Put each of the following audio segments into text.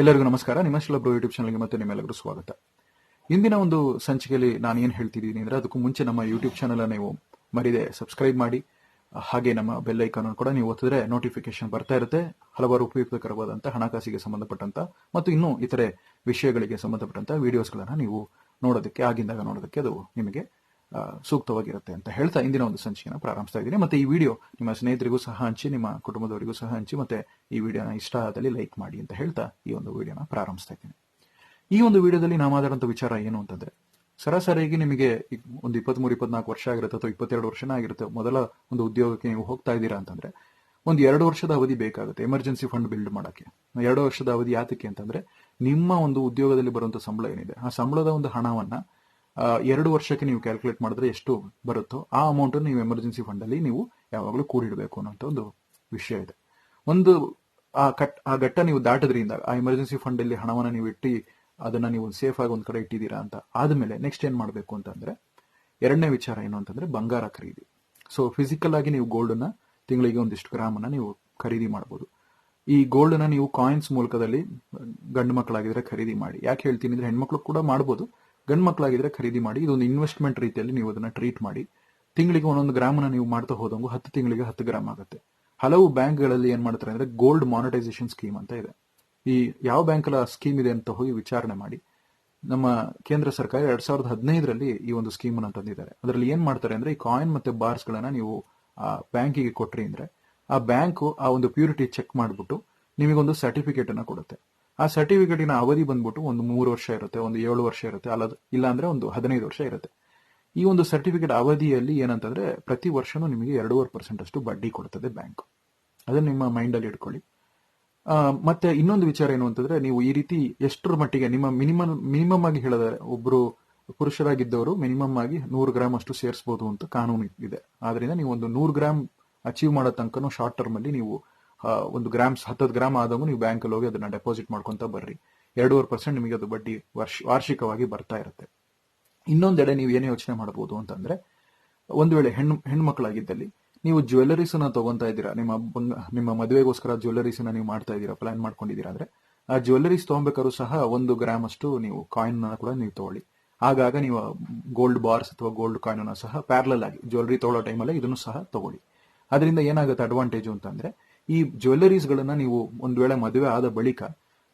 ಎಲ್ಲರಿಗೂ ನಮಸ್ಕಾರ. ನಿಮ್ಮ ಶಿಲಬ್ರು ಯೂಟ್ಯೂಬ್ ಚಾನಲ್ಗೆ ಮತ್ತೆ ನಿಮ್ಮೆಲ್ಲರಿಗೂ ಸ್ವಾಗತ. ಇಂದಿನ ಒಂದು ಸಂಚಿಕೆಯಲ್ಲಿ ನಾನು ಏನು ಹೇಳ್ತಿದ್ದೀನಿ ಅಂದ್ರೆ ಅದಕ್ಕೂ ಮುಂಚೆ ನಮ್ಮ ಯೂಟ್ಯೂಬ್ ಚಾನಲ್ ನೀವು ಮರಿದೆ ಸಬ್ಸ್ಕ್ರೈಬ್ ಮಾಡಿ. ಹಾಗೆ ನಮ್ಮ ಬೆಲ್ ಐಕಾನ್ ಕೂಡ ನೀವು ಒತ್ತಿದ್ರೆ ನೋಟಿಫಿಕೇಶನ್ ಬರ್ತಾ ಇರುತ್ತೆ. ಹಲವಾರು ಉಪಯುಕ್ತಕರವಾದಂಥ ಹಣಕಾಸಿಗೆ ಸಂಬಂಧಪಟ್ಟಂತ ಮತ್ತು ಇನ್ನೂ ಇತರೆ ವಿಷಯಗಳಿಗೆ ಸಂಬಂಧಪಟ್ಟಂತ ವಿಡಿಯೋಸ್ಗಳನ್ನು ನೀವು ನೋಡೋದಕ್ಕೆ, ಆಗಿಂದಾಗ ನೋಡೋದಕ್ಕೆ ಅದು ನಿಮಗೆ ಸೂಕ್ತವಾಗಿರುತ್ತೆ ಅಂತ ಹೇಳ್ತಾ ಇಂದಿನ ಒಂದು ಸಂಚಿಕೆಯನ್ನು ಪ್ರಾರಂಭಿಸ್ತಾ ಇದ್ದೀನಿ. ಮತ್ತೆ ಈ ವಿಡಿಯೋ ನಿಮ್ಮ ಸ್ನೇಹಿತರಿಗೂ ಸಹ ಹಂಚಿ, ನಿಮ್ಮ ಕುಟುಂಬದವರಿಗೂ ಸಹ ಹಂಚಿ, ಮತ್ತೆ ಈ ವಿಡಿಯೋನ ಇಷ್ಟ ಆದಲ್ಲಿ ಲೈಕ್ ಮಾಡಿ ಅಂತ ಹೇಳ್ತಾ ಈ ಒಂದು ವಿಡಿಯೋನ ಪ್ರಾರಂಭಿಸ್ತಾ ಇದ್ದೀನಿ. ಈ ಒಂದು ವಿಡಿಯೋದಲ್ಲಿ ನಾವು ಮಾತಾಡುವಂಥ ವಿಚಾರ ಏನು ಅಂತಂದ್ರೆ ಸರಾಸರಿಯಾಗಿ ನಿಮಗೆ ಒಂದು ಇಪ್ಪತ್ಮೂರು, ಇಪ್ಪತ್ನಾಲ್ಕು ವರ್ಷ ಆಗಿರುತ್ತೆ ಅಥವಾ ಇಪ್ಪತ್ತೆರಡು ವರ್ಷನ ಆಗಿರುತ್ತೆ ಮೊದಲ ಒಂದು ಉದ್ಯೋಗಕ್ಕೆ ನೀವು ಹೋಗ್ತಾ ಇದ್ದೀರಾ ಅಂತಂದ್ರೆ, ಒಂದು ಎರಡು ವರ್ಷದ ಅವಧಿ ಬೇಕಾಗುತ್ತೆ ಎಮರ್ಜೆನ್ಸಿ ಫಂಡ್ ಬಿಲ್ಡ್ ಮಾಡೋಕ್ಕೆ. ಎರಡು ವರ್ಷದ ಅವಧಿ ಯಾತಕ್ಕೆ ಅಂತಂದ್ರೆ, ನಿಮ್ಮ ಒಂದು ಉದ್ಯೋಗದಲ್ಲಿ ಬರುವಂತ ಸಂಬಳ ಏನಿದೆ, ಆ ಸಂಬಳದ ಒಂದು ಹಣವನ್ನ ಎರಡು ವರ್ಷಕ್ಕೆ ನೀವು ಕ್ಯಾಲ್ಕುಲೇಟ್ ಮಾಡಿದ್ರೆ ಎಷ್ಟು ಬರುತ್ತೋ ಆ ಅಮೌಂಟ್ ನೀವು ಎಮರ್ಜೆನ್ಸಿ ಫಂಡ್ ಅಲ್ಲಿ ನೀವು ಯಾವಾಗಲೂ ಕೂಡಿಡಬೇಕು ಅನ್ನೋಂಥ ಒಂದು ವಿಷಯ ಇದೆ. ಒಂದು, ಆ ಕಟ್ ಆ ಘಟ್ಟ ನೀವು ದಾಟದ್ರಿಂದ ಆ ಎಮರ್ಜೆನ್ಸಿ ಫಂಡ್ ಅಲ್ಲಿ ಹಣವನ್ನ ನೀವು ಇಟ್ಟು ಅದನ್ನ ನೀವು ಸೇಫ್ ಆಗಿ ಒಂದ್ ಕಡೆ ಇಟ್ಟಿದ್ದೀರಾ ಅಂತ ಆದ್ಮೇಲೆ ನೆಕ್ಸ್ಟ್ ಏನ್ ಮಾಡಬೇಕು ಅಂತಂದ್ರೆ, ಎರಡನೇ ವಿಚಾರ ಏನು ಅಂತಂದ್ರೆ ಬಂಗಾರ ಖರೀದಿ. ಸೊ ಫಿಸಿಕಲ್ ಆಗಿ ನೀವು ಗೋಲ್ಡ್ನ ತಿಂಗಳಿಗೆ ಒಂದಿಷ್ಟು ಗ್ರಾಮ್ ಅನ್ನ ನೀವು ಖರೀದಿ ಮಾಡಬಹುದು ಈ ಗೋಲ್ಡ್ನ ನೀವು ಕಾಯಿನ್ಸ್ ಮೂಲಕದಲ್ಲಿ ಗಂಡು ಮಕ್ಕಳಾಗಿದ್ರೆ ಖರೀದಿ ಮಾಡಿ. ಯಾಕೆ ಹೇಳ್ತೀನಿ ಅಂದ್ರೆ ಹೆಣ್ಮಕ್ಳು ಕೂಡ ಮಾಡಬಹುದು ಗಂಡು ಮಕ್ಕಳಾಗಿದ್ರೆ ಖರೀದಿ ಮಾಡಿ, ಇದೊಂದು ಇನ್ವೆಸ್ಟ್ಮೆಂಟ್ ರೀತಿಯಲ್ಲಿ ನೀವು ಅದನ್ನ ಟ್ರೀಟ್ ಮಾಡಿ. ತಿಂಗಳಿಗೆ ಒಂದೊಂದು ಗ್ರಾಮನ ನೀವು ಮಾಡ್ತಾ ಹೋದಂಗು ಹತ್ತು ತಿಂಗಳಿಗೆ ಹತ್ತು ಗ್ರಾಮ್ ಆಗುತ್ತೆ. ಹಲವು ಬ್ಯಾಂಕ್ಗಳಲ್ಲಿ ಏನ್ ಮಾಡ್ತಾರೆ ಅಂದ್ರೆ ಗೋಲ್ಡ್ ಮಾನಿಟೈಸೇಷನ್ ಸ್ಕೀಮ್ ಅಂತ ಇದೆ. ಈ ಯಾವ ಬ್ಯಾಂಕ್ ಸ್ಕೀಮ್ ಇದೆ ಅಂತ ಹೋಗಿ ವಿಚಾರಣೆ ಮಾಡಿ. ನಮ್ಮ ಕೇಂದ್ರ ಸರ್ಕಾರ ಎರಡ್ ಸಾವಿರದ ಹದಿನೈದರಲ್ಲಿ ಈ ಒಂದು ಸ್ಕೀಮ್ ಅನ್ನು ತಂದಿದ್ದಾರೆ. ಅದರಲ್ಲಿ ಏನ್ ಮಾಡ್ತಾರೆ ಅಂದ್ರೆ ಈ ಕಾಯಿನ್ ಮತ್ತೆ ಬಾರ್ಸ್ ಗಳನ್ನ ನೀವು, ಆ ಬ್ಯಾಂಕಿಗೆ ಕೊಟ್ರಿ ಅಂದ್ರೆ, ಆ ಬ್ಯಾಂಕ್ ಆ ಒಂದು ಪ್ಯೂರಿಟಿ ಚೆಕ್ ಮಾಡ್ಬಿಟ್ಟು ನಿಮಗೊಂದು ಸರ್ಟಿಫಿಕೇಟ್ ಅನ್ನ ಕೊಡುತ್ತೆ. ಆ ಸರ್ಟಿಫಿಕೇಟಿನ ಅವಧಿ ಬಂದ್ಬಿಟ್ಟು ಒಂದು ಮೂರು ವರ್ಷ ಇರುತ್ತೆ, ಒಂದು ಏಳು ವರ್ಷ ಇರುತ್ತೆ ಅಲ್ಲ ಇಲ್ಲಾಂದ್ರೆ ಒಂದು ಹದಿನೈದು ವರ್ಷ ಇರುತ್ತೆ. ಈ ಒಂದು ಸರ್ಟಿಫಿಕೇಟ್ ಅವಧಿಯಲ್ಲಿ ಏನಂತಂದ್ರೆ ಪ್ರತಿ ವರ್ಷನೂ ನಿಮಗೆ ಎರಡೂವರೆ ಪರ್ಸೆಂಟ್ ಅಷ್ಟು ಬಡ್ಡಿ ಕೊಡ್ತದೆ ಬ್ಯಾಂಕ್ ಅದನ್ನ ನಿಮ್ಮ ಮೈಂಡ್ ಅಲ್ಲಿ ಇಟ್ಕೊಳ್ಳಿ. ಮತ್ತೆ ಇನ್ನೊಂದು ವಿಚಾರ ಏನು ಅಂತಂದ್ರೆ ನೀವು ಈ ರೀತಿ ಎಷ್ಟರ ಮಟ್ಟಿಗೆ ನಿಮ್ಮ ಮಿನಿಮಮ್ ಮಿನಿಮಮ್ ಆಗಿ ಹೇಳಿದರೆ ಒಬ್ರು ಪುರುಷರಾಗಿದ್ದವರು ಮಿನಿಮಮ್ ಆಗಿ ನೂರು ಗ್ರಾಮ್ ಅಷ್ಟು ಸೇರಿಸಬಹುದು ಅಂತ ಕಾನೂನು ಇದೆ. ಆದ್ರಿಂದ ನೀವು ಒಂದು ನೂರು ಗ್ರಾಮ್ ಅಚೀವ್ ಮಾಡೋ ತನಕನೂ ಶಾರ್ಟ್ ಟರ್ಮ್ ಅಲ್ಲಿ ನೀವು ಒಂದು ಗ್ರಾಮ್ಸ್, ಹತ್ತತ್ತು ಗ್ರಾಮ್ ಆದಂಗೂ ನೀವು ಬ್ಯಾಂಕಲ್ಲಿ ಹೋಗಿ ಅದನ್ನ ಡೆಪಾಸಿಟ್ ಮಾಡ್ಕೊಂತ ಬರ್ರಿ. ಎರಡೂವರೆ ಪರ್ಸೆಂಟ್ ನಿಮಗೆ ಅದು ಬಡ್ಡಿ ವರ್ಷ, ವಾರ್ಷಿಕವಾಗಿ ಬರ್ತಾ ಇರುತ್ತೆ. ಇನ್ನೊಂದೆಡೆ ನೀವು ಏನೇ ಯೋಚನೆ ಮಾಡಬಹುದು ಅಂತಂದ್ರೆ, ಒಂದು ವೇಳೆ ಹೆಣ್ಣು ಹೆಣ್ಮಕ್ಳಾಗಿದ್ದಲ್ಲಿ ನೀವು ಜ್ಯುವೆಲ್ಲರೀಸ್ ಅನ್ನ ತಗೊಂತಾ ಇದ್ದೀರಾ, ನಿಮ್ಮ ನಿಮ್ಮ ಮದುವೆಗೋಸ್ಕರ ಜ್ಯುವೆಲ್ಲರೀಸ್ ಅನ್ನ ನೀವು ಮಾಡ್ತಾ ಇದ್ದೀರಾ ಪ್ಲಾನ್ ಮಾಡ್ಕೊಂಡಿದ್ದೀರಾ ಅಂದ್ರೆ, ಆ ಜ್ಯುವೆಲ್ಲರೀಸ್ ತಗೊಬೇಕಾದ್ರು ಸಹ ಒಂದು ಗ್ರಾಮ್ ಅಷ್ಟು ನೀವು ಕಾಯಿನ್ ಕೂಡ ನೀವು ತಗೊಳ್ಳಿ. ಆಗಾಗ ನೀವು ಗೋಲ್ಡ್ ಬಾರ್ಸ್ ಅಥವಾ ಗೋಲ್ಡ್ ಕಾಯಿನ್ ಅನ್ನ ಸಹ ಪ್ಯಾರಲಲ್ ಆಗಿ ಜ್ಯುವೆಲ್ಲರಿ ತಗೊಳ್ಳೋ ಟೈಮಲ್ಲಿ ಇದನ್ನು ಸಹ ತಗೊಳ್ಳಿ. ಅದರಿಂದ ಏನಾಗುತ್ತೆ ಅಡ್ವಾಂಟೇಜ್ ಅಂತಂದ್ರೆ ಈ ಜ್ಯುವೆಲ್ಲರೀಸ್ ಗಳನ್ನ ನೀವು ಒಂದು ವೇಳೆ ಮದುವೆ ಆದ ಬಳಿಕ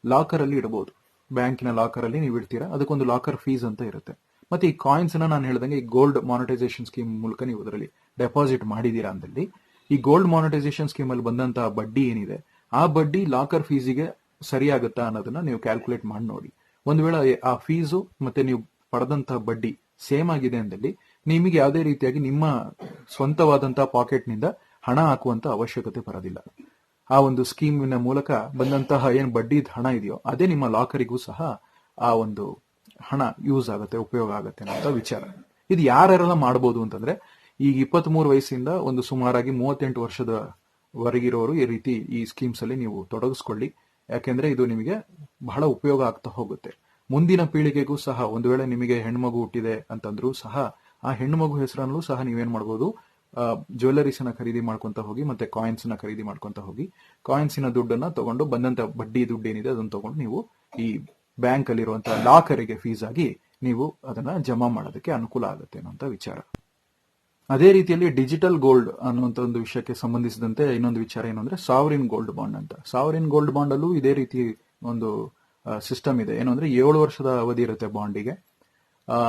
ಲಾಕರ್ ಅಲ್ಲಿ ಇಡಬಹುದು ಬ್ಯಾಂಕಿನ ಲಾಕರ್ ಅಲ್ಲಿ ನೀವು ಇಡ್ತೀರಾ? ಅದಕ್ಕೊಂದು ಲಾಕರ್ ಫೀಸ್ ಅಂತ ಇರುತ್ತೆ. ಮತ್ತೆ ಈ ಕಾಯಿನ್ಸ್ನ ನಾನು ಹೇಳ್ದಂಗೆ ಈ ಗೋಲ್ಡ್ ಮಾನಿಟೈಸೇಷನ್ ಸ್ಕೀಮ್ ಮೂಲಕ ನೀವು ಅದರಲ್ಲಿ ಡೆಪಾಸಿಟ್ ಮಾಡಿದೀರಾ ಅಂದಲ್ಲಿ ಈ ಗೋಲ್ಡ್ ಮಾನಿಟೈಸೇಷನ್ ಸ್ಕೀಮ್ ಅಲ್ಲಿ ಬಂದಂತಹ ಬಡ್ಡಿ ಏನಿದೆ, ಆ ಬಡ್ಡಿ ಲಾಕರ್ ಫೀಸಿಗೆ ಸರಿಯಾಗುತ್ತಾ ಅನ್ನೋದನ್ನ ನೀವು ಕ್ಯಾಲ್ಕುಲೇಟ್ ಮಾಡಿ ನೋಡಿ. ಒಂದು ವೇಳೆ ಆ ಫೀಸು ಮತ್ತೆ ನೀವು ಪಡೆದಂತಹ ಬಡ್ಡಿ ಸೇಮ್ ಆಗಿದೆ ಅಂದಲ್ಲಿ ನಿಮಗೆ ಯಾವುದೇ ರೀತಿಯಾಗಿ ನಿಮ್ಮ ಸ್ವಂತವಾದಂತಹ ಪಾಕೆಟ್ನಿಂದ ಹಣ ಹಾಕುವಂತ ಅವಶ್ಯಕತೆ ಬರೋದಿಲ್ಲ. ಆ ಒಂದು ಸ್ಕೀಮಿನ ಮೂಲಕ ಬಂದಂತಹ ಏನ್ ಬಡ್ಡಿ ಹಣ ಇದೆಯೋ, ಅದೇ ನಿಮ್ಮ ಲಾಕರಿಗೂ ಸಹ ಆ ಒಂದು ಹಣ ಯೂಸ್ ಆಗುತ್ತೆ, ಉಪಯೋಗ ಆಗುತ್ತೆ ಅನ್ನೋ ವಿಚಾರ. ಇದು ಯಾರ್ಯಾರೆಲ್ಲ ಮಾಡಬಹುದು ಅಂತಂದ್ರೆ, ಈಗ ಇಪ್ಪತ್ತ್ ಮೂರು ವಯಸ್ಸಿಂದ ಒಂದು ಸುಮಾರಾಗಿ ಮೂವತ್ತೆಂಟು ವರ್ಷದ ವರೆಗಿರೋರು ಈ ರೀತಿ ಈ ಸ್ಕೀಮ್ಸ್ ಅಲ್ಲಿ ನೀವು ತೊಡಗಿಸ್ಕೊಳ್ಳಿ. ಯಾಕೆಂದ್ರೆ ಇದು ನಿಮಗೆ ಬಹಳ ಉಪಯೋಗ ಆಗ್ತಾ ಹೋಗುತ್ತೆ. ಮುಂದಿನ ಪೀಳಿಗೆಗೂ ಸಹ ಒಂದು ವೇಳೆ ನಿಮಗೆ ಹೆಣ್ಮಗು ಹುಟ್ಟಿದೆ ಅಂತಂದ್ರೂ ಸಹ, ಆ ಹೆಣ್ಮಗು ಹೆಸರಲ್ಲೂ ಸಹ ನೀವೇನ್ ಮಾಡ್ಬೋದು ಜ್ಯುವೆಲ್ಲರೀಸ್ ಅನ್ನ ಖರೀದಿ ಮಾಡ್ಕೊಂತ ಹೋಗಿ, ಮತ್ತೆ ಕಾಯಿನ್ಸ್ನ ಖರೀದಿ ಮಾಡ್ಕೊಂತ ಹೋಗಿ ಕಾಯಿನ್ಸಿನ ದುಡ್ಡನ್ನ ತಗೊಂಡು ಬಂದಂತ ಬಡ್ಡಿ ದುಡ್ಡು ಏನಿದೆ ಅದನ್ನ ತಗೊಂಡು ನೀವು ಈ ಬ್ಯಾಂಕ್ ಅಲ್ಲಿರುವಂತಹ ಲಾಕರಿಗೆ ಫೀಸ್ ಆಗಿ ನೀವು ಅದನ್ನ ಜಮಾ ಮಾಡೋದಕ್ಕೆ ಅನುಕೂಲ ಆಗುತ್ತೆ ಅನ್ನೋಂಥ ವಿಚಾರ. ಅದೇ ರೀತಿಯಲ್ಲಿ ಡಿಜಿಟಲ್ ಗೋಲ್ಡ್ ಅನ್ನುವಂತ ಒಂದು ವಿಷಯಕ್ಕೆ ಸಂಬಂಧಿಸಿದಂತೆ ಇನ್ನೊಂದು ವಿಚಾರ ಏನು ಅಂದ್ರೆ ಸಾವರಿನ್ ಗೋಲ್ಡ್ ಬಾಂಡ್ ಅಂತ. ಸಾವರಿನ್ ಗೋಲ್ಡ್ ಬಾಂಡ್ ಅಲ್ಲೂ ಇದೇ ರೀತಿ ಒಂದು ಸಿಸ್ಟಮ್ ಇದೆ. ಏನು ಅಂದ್ರೆ ಏಳು ವರ್ಷದ ಅವಧಿ ಇರುತ್ತೆ ಬಾಂಡಿಗೆ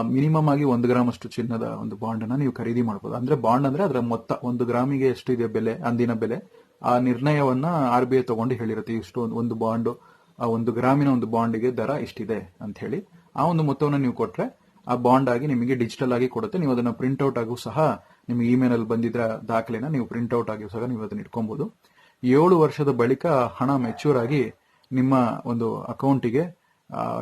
ಮಿನಿಮಮ್ ಆಗಿ ಒಂದು ಗ್ರಾಮ್ ಅಷ್ಟು ಚಿನ್ನದ ಒಂದು ಬಾಂಡ್ ಅನ್ನ ನೀವು ಖರೀದಿ ಮಾಡಬಹುದು ಅಂದ್ರೆ ಬಾಂಡ್ ಅಂದ್ರೆ ಅದರ ಮೊತ್ತ, ಒಂದು ಗ್ರಾಮಿಗೆ ಎಷ್ಟು ಇದೆ ಬೆಲೆ, ಅಂದಿನ ಬೆಲೆ, ಆ ನಿರ್ಣಯವನ್ನ ಆರ್ ಬಿ ಐ ತಗೊಂಡು ಹೇಳಿರುತ್ತೆ. ಇಷ್ಟು ಒಂದು- ಬಾಂಡ್, ಆ ಒಂದು ಗ್ರಾಮಿನ ಒಂದು ಬಾಂಡ್ಗೆ ದರ ಇಷ್ಟಿದೆ ಅಂತ ಹೇಳಿ ಆ ಒಂದು ಮೊತ್ತವನ್ನು ನೀವು ಕೊಟ್ರೆ ಆ ಬಾಂಡ್ ಆಗಿ ನಿಮಗೆ ಡಿಜಿಟಲ್ ಆಗಿ ಕೊಡುತ್ತೆ. ನೀವು ಅದನ್ನ ಪ್ರಿಂಟ್ ಔಟ್ ಆಗು ಸಹ ನಿಮಗೆ ಇಮೇಲ್ ಅಲ್ಲಿ ಬಂದಿದ್ರ ದಾಖಲೆನ ನೀವು ಪ್ರಿಂಟ್ ಔಟ್ ಆಗಿ ಸಹ ನೀವು ಅದನ್ನ ಇಟ್ಕೊಬಹುದು ಏಳು ವರ್ಷದ ಬಳಿಕ ಹಣ ಮೆಚೂರ್ ಆಗಿ ನಿಮ್ಮ ಒಂದು ಅಕೌಂಟಿಗೆ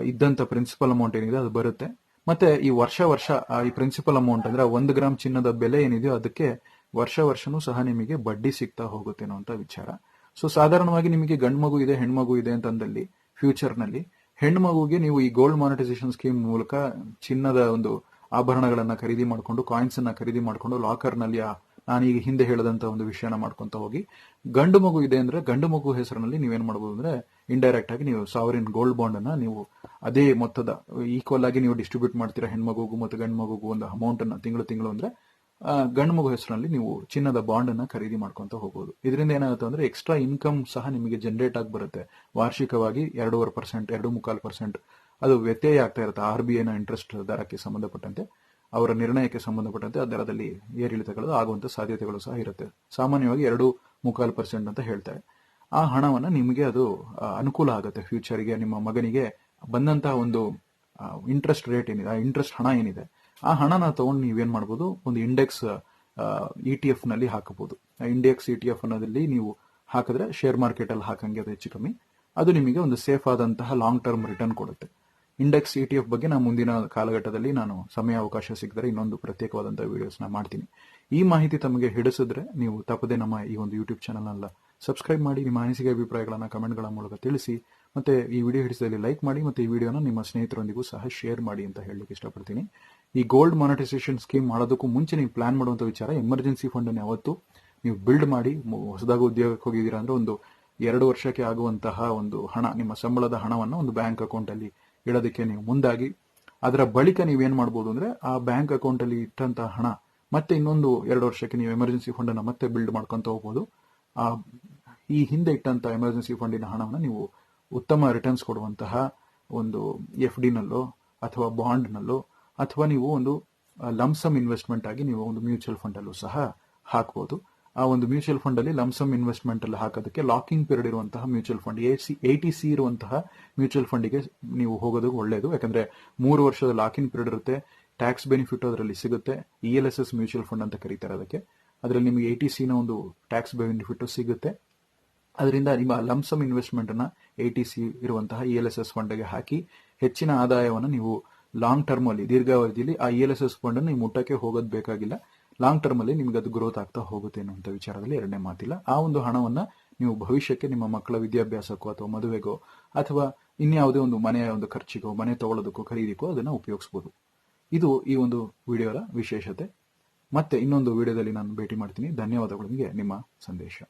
ಇದ್ದಂತ ಪ್ರಿನ್ಸಿಪಲ್ ಅಮೌಂಟ್ ಏನಿದೆ ಅದು ಬರುತ್ತೆ. ಮತ್ತೆ ಈ ವರ್ಷ ವರ್ಷ ಈ ಪ್ರಿನ್ಸಿಪಲ್ ಅಮೌಂಟ್ ಅಂದ್ರೆ ಒಂದು ಗ್ರಾಮ್ ಚಿನ್ನದ ಬೆಲೆ ಏನಿದೆಯೋ ಅದಕ್ಕೆ ವರ್ಷ ವರ್ಷನೂ ಸಹ ನಿಮಗೆ ಬಡ್ಡಿ ಸಿಗ್ತಾ ಹೋಗುತ್ತೆ ಅಂತ ವಿಚಾರ. ಸೊ ಸಾಧಾರಣವಾಗಿ ನಿಮಗೆ ಗಂಡು ಮಗು ಇದೆ, ಹೆಣ್ಮಗು ಇದೆ ಅಂತಂದಲ್ಲಿ ಫ್ಯೂಚರ್ನಲ್ಲಿ, ಹೆಣ್ಮಗುಗೆ ನೀವು ಈ ಗೋಲ್ಡ್ ಮಾನಿಟೈಸೇಷನ್ ಸ್ಕೀಮ್ ಮೂಲಕ ಚಿನ್ನದ ಒಂದು ಆಭರಣಗಳನ್ನ ಖರೀದಿ ಮಾಡಿಕೊಂಡು ಕಾಯಿನ್ಸ್ ಅನ್ನ ಖರೀದಿ ಮಾಡಿಕೊಂಡು ಲಾಕರ್ನಲ್ಲಿ ಆ ನಾನು ಈಗ ಹಿಂದೆ ಹೇಳದಂತ ಒಂದು ವಿಷಯನ ಮಾಡ್ಕೊಂತ ಹೋಗಿ. ಗಂಡು ಮಗು ಇದೆ ಅಂದ್ರೆ ಗಂಡು ಮಗು ಹೆಸರಿನಲ್ಲಿ ನೀವೇನ್ ಮಾಡಬಹುದು ಅಂದ್ರೆ ಇಂಡೈರೆಕ್ಟ್ ಆಗಿ ನೀವು ಸಾವರಿನ್ ಗೋಲ್ಡ್ ಬಾಂಡ್ ಅನ್ನ ನೀವು ಅದೇ ಮೊತ್ತದ ಈಕ್ವಲ್ ಆಗಿ ನೀವು ಡಿಸ್ಟ್ರಿಬ್ಯೂಟ್ ಮಾಡ್ತೀರಾ ಹೆಣ್ಮಗುಗೂ ಮತ್ತು ಗಂಡು ಮಗುಗೂ ಒಂದು ಅಮೌಂಟ್ ಅನ್ನ ತಿಂಗಳು ತಿಂಗಳು ಅಂದ್ರೆ ಗಂಡು ಮಗು ಹೆಸರಿನಲ್ಲಿ ನೀವು ಚಿನ್ನದ ಬಾಂಡ್ ಅನ್ನ ಖರೀದಿ ಮಾಡ್ಕೊಂತ ಹೋಗಬಹುದು ಇದರಿಂದ ಏನಾಗುತ್ತೆ ಅಂದ್ರೆ ಎಕ್ಸ್ಟ್ರಾ ಇನ್ಕಮ್ ಸಹ ನಿಮಗೆ ಜನರೇಟ್ ಆಗಿ ಬರುತ್ತೆ. ವಾರ್ಷಿಕವಾಗಿ ಎರಡೂವರೆ ಪರ್ಸೆಂಟ್ ಎರಡು ಮುಕ್ಕಾಲು ಪರ್ಸೆಂಟ್ ಅದು ವ್ಯತ್ಯಯ ಆಗ್ತಾ ಇರುತ್ತೆ. ಆರ್ ಬಿ ಐನ ಇಂಟ್ರೆಸ್ಟ್ ದರಕ್ಕೆ ಸಂಬಂಧಪಟ್ಟಂತೆ. ಅವರ ನಿರ್ಣಯಕ್ಕೆ ಸಂಬಂಧಪಟ್ಟಂತೆ ಆ ದರದಲ್ಲಿ ಏರಿಳಿತಗಳು ಆಗುವಂತ ಸಾಧ್ಯತೆಗಳು ಸಹ ಇರುತ್ತೆ. ಸಾಮಾನ್ಯವಾಗಿ ಎರಡು ಮುಕ್ಕಾಲು ಪರ್ಸೆಂಟ್ ಅಂತ ಹೇಳ್ತಾರೆ. ಆ ಹಣವನ್ನ ನಿಮಗೆ ಅದು ಅನುಕೂಲ ಆಗುತ್ತೆ ಫ್ಯೂಚರ್ಗೆ ನಿಮ್ಮ ಮಗನಿಗೆ ಬಂದಂತಹ ಒಂದು ಇಂಟ್ರೆಸ್ಟ್ ರೇಟ್ ಏನಿದೆ, ಆ ಇಂಟ್ರೆಸ್ಟ್ ಹಣ ಏನಿದೆ, ಆ ಹಣನ ತಗೊಂಡು ನೀವೇನ್ ಮಾಡ್ಬೋದು, ಒಂದು ಇಂಡೆಕ್ಸ್ ಇ ಟಿ ಎಫ್ನಲ್ಲಿ ಹಾಕಬಹುದು. ಇಂಡೆಕ್ಸ್ ಇ ಟಿ ಎಫ್ ಅನ್ನೋದಲ್ಲಿ ನೀವು ಹಾಕಿದ್ರೆ ಶೇರ್ ಮಾರ್ಕೆಟ್ ಅಲ್ಲಿ ಹಾಕಂಗೆ ಅದು ಹೆಚ್ಚು ಕಮ್ಮಿ. ಅದು ನಿಮಗೆ ಒಂದು ಸೇಫ್ ಆದಂತಹ ಲಾಂಗ್ ಟರ್ಮ್ ರಿಟರ್ನ್ ಕೊಡುತ್ತೆ. ಇಂಡೆಕ್ಸ್ ಇ ಟಿ ಎಫ್ ಬಗ್ಗೆ ನಾನು ಮುಂದಿನ ಕಾಲಘಟ್ಟದಲ್ಲಿ ನಾನು ಸಮಯ ಅವಕಾಶ ಸಿಕ್ಕಿದ್ರೆ ಇನ್ನೊಂದು ಪ್ರತ್ಯೇಕವಾದಂತಹ ವಿಡಿಯೋಸ್ನ ಮಾಡ್ತೀನಿ. ಈ ಮಾಹಿತಿ ತಮಗೆ ಹಿಡಿಸಿದ್ರೆ ನೀವು ತಪ್ಪದೆ ನಮ್ಮ ಈ ಒಂದು ಯೂಟ್ಯೂಬ್ ಚಾನಲ್ನೆಲ್ಲ ಸಬ್ಸ್ಕ್ರೈಬ್ ಮಾಡಿ, ನಿಮ್ಮ ಅನಿಸಿಕೆ ಅಭಿಪ್ರಾಯಗಳನ್ನು ಕಮೆಂಟ್ಗಳ ಮೂಲಕ ತಿಳಿಸಿ, ಮತ್ತೆ ಈ ವಿಡಿಯೋ ಹಿಡಿಸಿದಲ್ಲಿ ಲೈಕ್ ಮಾಡಿ, ಮತ್ತೆ ಈ ವಿಡಿಯೋನ ನಿಮ್ಮ ಸ್ನೇಹಿತರೊಂದಿಗೂ ಸಹ ಶೇರ್ ಮಾಡಿ ಅಂತ ಹೇಳಲಿಕ್ಕೆ ಇಷ್ಟಪಡ್ತೀನಿ. ಈ ಗೋಲ್ಡ್ ಮಾನಿಟೈಸೇಷನ್ ಸ್ಕೀಮ್ ಮಾಡೋದಕ್ಕೂ ಮುಂಚೆ ನೀವು ಪ್ಲಾನ್ ಮಾಡುವಂತ ವಿಚಾರ ಎಮರ್ಜೆನ್ಸಿ ಫಂಡ್ ಅನ್ನು ಯಾವತ್ತು ನೀವು ಬಿಲ್ಡ್ ಮಾಡಿ ಹೊಸದಾಗಿ ಉದ್ಯೋಗಕ್ಕೆ ಹೋಗಿದ್ದೀರಾ ಅಂದ್ರೆ ಒಂದು ಎರಡು ವರ್ಷಕ್ಕೆ ಆಗುವಂತಹ ಒಂದು ಹಣ, ನಿಮ್ಮ ಸಂಬಳದ ಹಣವನ್ನು ಒಂದು ಬ್ಯಾಂಕ್ ಅಕೌಂಟ್ ಅಲ್ಲಿ ಇಡೋದಕ್ಕೆ ನೀವು ಮುಂದಾಗಿ, ಅದರ ಬಳಿಕ ನೀವೇನು ಮಾಡ್ಬೋದು ಅಂದ್ರೆ ಆ ಬ್ಯಾಂಕ್ ಅಕೌಂಟ್ ಅಲ್ಲಿ ಇಟ್ಟಂತಹ ಹಣ, ಮತ್ತೆ ಇನ್ನೊಂದು ಎರಡು ವರ್ಷಕ್ಕೆ ನೀವು ಎಮರ್ಜೆನ್ಸಿ ಫಂಡ್ ಅನ್ನ ಮತ್ತೆ ಬಿಲ್ಡ್ ಮಾಡ್ಕೊಂತ ಹೋಗ್ಬೋದು. ಆ, ಈ ಹಿಂದೆ ಇಟ್ಟಂತ ಎಮರ್ಜೆನ್ಸಿ ಫಂಡಿನ ಹಣವನ್ನು ನೀವು ಉತ್ತಮ ರಿಟರ್ನ್ಸ್ ಕೊಡುವಂತಹ ಒಂದು ಎಫ್ ಡಿನಲ್ಲೋ ಅಥವಾ ಬಾಂಡ್ ನಲ್ಲೋ, ಅಥವಾ ನೀವು ಒಂದು ಲಮ್ಸಮ್ ಇನ್ವೆಸ್ಟ್ಮೆಂಟ್ ಆಗಿ ನೀವು ಒಂದು ಮ್ಯೂಚುವಲ್ ಫಂಡ್ ಅಲ್ಲೂ ಸಹ ಹಾಕಬಹುದು ಆ ಒಂದು ಮ್ಯೂಚುವಲ್ ಫಂಡ್ ಅಲ್ಲಿ ಲಮ್ಸಮ್ ಇನ್ವೆಸ್ಟ್ಮೆಂಟ್ ಅಲ್ಲಿ ಹಾಕೋದಕ್ಕೆ ಲಾಕಿಂಗ್ ಪೀರಿಯಡ್ ಇರುವಂತಹ ಮ್ಯೂಚುವಲ್ ಫಂಡ್ ಏಟಿ ಸಿ ಇರುವಂತಹ ಮ್ಯೂಚುವಲ್ ಫಂಡಿಗೆ ನೀವು ಹೋಗೋದಕ್ಕೆ ಒಳ್ಳೆಯದು ಯಾಕಂದ್ರೆ ಮೂರು ವರ್ಷದ ಲಾಕಿಂಗ್ ಪೀರಿಯಡ್ ಇರುತ್ತೆ ಟ್ಯಾಕ್ಸ್ ಬೆನಿಫಿಟ್ ಅದರಲ್ಲಿ ಸಿಗುತ್ತೆ E L S S mutual fund ಅಂತ ಕರೀತಾರೆ ಅದಕ್ಕೆ. ಅದರಲ್ಲಿ ನಿಮಗೆ ಏಟಿ ಸಿ ನ ಒಂದು ಟ್ಯಾಕ್ಸ್ ಬೆನಿಫಿಟ್ ಸಿಗುತ್ತೆ. ಅದರಿಂದ ನಿಮ್ಮ ಲಮ್ಸಮ್ ಇನ್ವೆಸ್ಟ್ಮೆಂಟ್ ಅನ್ನ ಟಿ ಸಿ ಇರುವಂತಹ ಇ ಎಲ್ ಎಸ್ ಎಸ್ ಫಂಡ್ಗೆ ಹಾಕಿ ಹೆಚ್ಚಿನ ಆದಾಯವನ್ನು ನೀವು ಲಾಂಗ್ ಟರ್ಮ್ ಅಲ್ಲಿ ದೀರ್ಘಾವಧಿಯಲ್ಲಿ ಆ E L S S fund ನೀವು ಮುಟ್ಟಕ್ಕೆ ಹೋಗೋದು ಬೇಕಾಗಿಲ್ಲ. ಲಾಂಗ್ ಟರ್ಮ್ ಅಲ್ಲಿ ನಿಮ್ಗೆ ಅದು ಗ್ರೋತ್ ಆಗ್ತಾ ಹೋಗುತ್ತೆ ಅನ್ನುವಂಥ ವಿಚಾರದಲ್ಲಿ ಎರಡನೇ ಮಾತಿಲ್ಲ. ಆ ಒಂದು ಹಣವನ್ನ ನೀವು ಭವಿಷ್ಯಕ್ಕೆ ನಿಮ್ಮ ಮಕ್ಕಳ ವಿದ್ಯಾಭ್ಯಾಸಕ್ಕೋ ಅಥವಾ ಮದುವೆಗೋ ಅಥವಾ ಇನ್ಯಾವುದೇ ಒಂದು ಮನೆಯ ಒಂದು ಖರ್ಚಿಗೋ, ಮನೆ ತಗೊಳ್ಳೋದಕ್ಕೋ ಖರೀದಿಕ್ಕೋ ಅದನ್ನ ಉಪಯೋಗಿಸಬಹುದು ಇದು ಈ ಒಂದು ವಿಡಿಯೋದ ವಿಶೇಷತೆ. ಮತ್ತೆ ಇನ್ನೊಂದು ವಿಡಿಯೋದಲ್ಲಿ ನಾನು ಭೇಟಿ ಮಾಡ್ತೀನಿ. ಧನ್ಯವಾದಗಳು ನಿಮಗೆ, ನಿಮ್ಮ ಸಂದೇಶ.